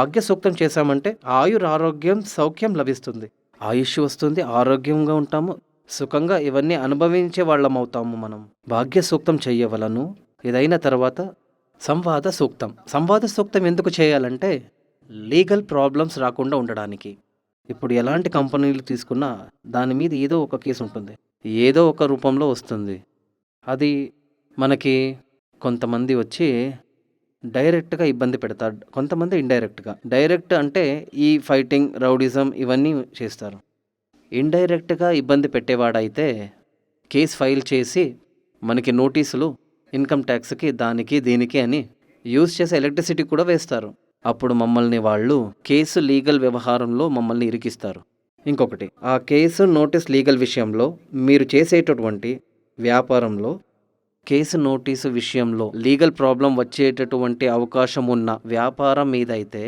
భాగ్యసూక్తం చేశామంటే ఆయుర్ ఆరోగ్యం సౌఖ్యం లభిస్తుంది. ఆయుష్ వస్తుంది ఆరోగ్యంగా ఉంటాము సుఖంగా ఇవన్నీ అనుభవించే వాళ్ళం అవుతాము మనం. భాగ్య సూక్తం చేయవలను. ఇదైన తర్వాత సంవాద సూక్తం సంవాద సూక్తం ఎందుకు చేయాలంటే లీగల్ ప్రాబ్లమ్స్ రాకుండా ఉండడానికి. ఇప్పుడు ఎలాంటి కంపెనీలు తీసుకున్నా దాని మీద ఏదో ఒక కేసు ఉంటుంది. ఏదో ఒక రూపంలో వస్తుంది. అది మనకి కొంతమంది వచ్చి డైరెక్ట్గా ఇబ్బంది పెడతారు. కొంతమంది ఇండైరెక్ట్గా. డైరెక్ట్ అంటే ఈ ఫైటింగ్ రౌడిజం ఇవన్నీ చేస్తారు. ఇండైరెక్ట్గా ఇబ్బంది పెట్టేవాడైతే కేసు ఫైల్ చేసి మనకి నోటీసులు ఇన్కమ్ ట్యాక్స్కి దానికి దీనికి అని యూజ్ చేసే ఎలక్ట్రిసిటీ కూడా వేస్తారు. అప్పుడు మమ్మల్ని వాళ్ళు కేసు లీగల్ వ్యవహారంలో మమ్మల్ని ఇరికిస్తారు. ఇంకొకటి ఆ కేసు నోటీస్ లీగల్ విషయంలో మీరు చేసేటటువంటి వ్యాపారంలో కేసు నోటీసు విషయంలో లీగల్ ప్రాబ్లం వచ్చేటటువంటి అవకాశం ఉన్న వ్యాపారం మీదైతే